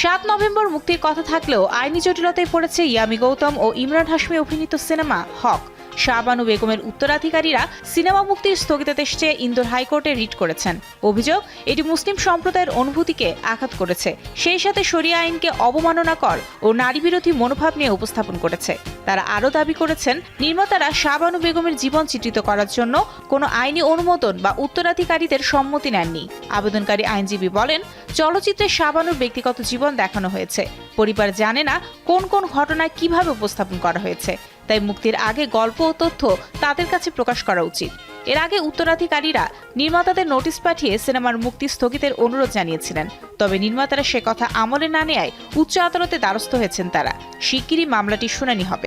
সাত নভেম্বর মুক্তির কথা থাকলেও আইনি জটিলতায় পড়েছে ইয়ামি গৌতম ও ইমরান হাশমি অভিনীত সিনেমা হক। শাহবানু বেগমের উত্তরাধিকারীরা সিনেমা মুক্তির স্থগিতাদেশ চেয়ে ইন্দোর হাইকোর্টে রিট করেছেন। অভিযোগ, এটি মুসলিম সম্প্রদায়ের অনুভূতিকে আঘাত করেছে। সেই সাথে শরিয়া আইনকে অবমাননাকর ও নারী বিরোধী মনোভাব নিয়ে উপস্থাপন করেছে। তারা আরও দাবি করেছেন, নির্মাতারা শাহবানু বেগমের জীবন চিত্রিত করার জন্য কোনো আইনি অনুমোদন বা উত্তরাধিকারীদের সম্মতি নেননি। আবেদনকারী আইনজীবী বলেন, চলচ্চিত্রে শাহবানুর ব্যক্তিগত জীবন দেখানো হয়েছে। পরিবার জানে না কোন কোন ঘটনা কীভাবে উপস্থাপন করা হয়েছে। তাই মুক্তির আগে গল্প ও তথ্য তাদের কাছে প্রকাশ করা উচিত। এর আগে উত্তরাধিকারীরা নির্মাতাদের নোটিশ পাঠিয়ে সিনেমার মুক্তি স্থগিতের অনুরোধ জানিয়েছিলেন। তবে নির্মাতারা সে কথা আমলে না নেয় উচ্চ আদালতে দ্বারস্থ হয়েছেন তারা। শিগগিরই মামলাটি শুনানি হবে।